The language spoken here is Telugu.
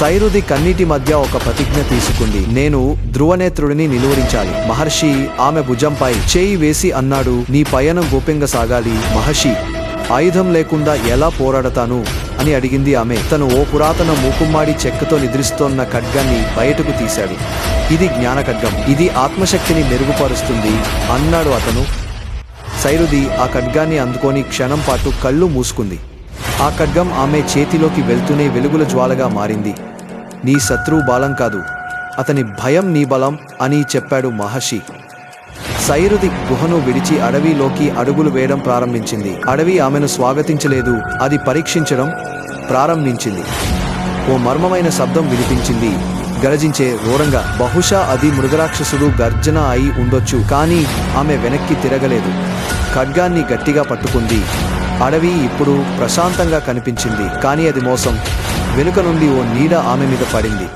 సైరుది కన్నీటి మధ్య ఒక ప్రతిజ్ఞ తీసుకుంది. నేను ధ్రువనేత్రుడిని నిలువరించాలి. మహర్షి ఆమె భుజంపై చేయి వేసి అన్నాడు నీ పయనం గోప్యంగా సాగాలి మహర్షి. ఆయుధం లేకుండా ఎలా పోరాడతాను? అని అడిగింది ఆమె. తను ఓ పురాతన మూకుమ్మాడి చెక్కతో నిద్రిస్తోన్న ఖడ్గాన్ని బయటకు తీశాడు. ఇది జ్ఞాన ఖడ్గం ఇది ఆత్మశక్తిని మెరుగుపరుస్తుంది అన్నాడు అతను. సైరుది ఆ ఖడ్గాన్ని అందుకొని క్షణం పాటు కళ్ళు మూసుకుంది. ఆ ఖడ్గం ఆమె చేతిలోకి వెళ్తూనే వెలుగుల జ్వాలగా మారింది. నీ శత్రువు బాలం కాదు. అతని భయం నీ బలం అని చెప్పాడు మహర్షి. సైరుది గుహను విడిచి అడవిలోకి అడుగులు వేయడం ప్రారంభించింది. అడవి ఆమెను స్వాగతించలేదు. అది పరీక్షించడం ప్రారంభించింది. ఓ మర్మమైన శబ్దం వినిపించింది. గరజించే ఘోరంగా బహుశా అది మృగరాక్షసుడు గర్జన అయి ఉండొచ్చు. కానీ ఆమె వెనక్కి తిరగలేదు. ఖడ్గాన్ని గట్టిగా పట్టుకుంది. అడవి ఇప్పుడు ప్రశాంతంగా కనిపించింది కానీ అది మోసం. వెనుక నుండి ఓ నీడ ఆమె మీద పడింది.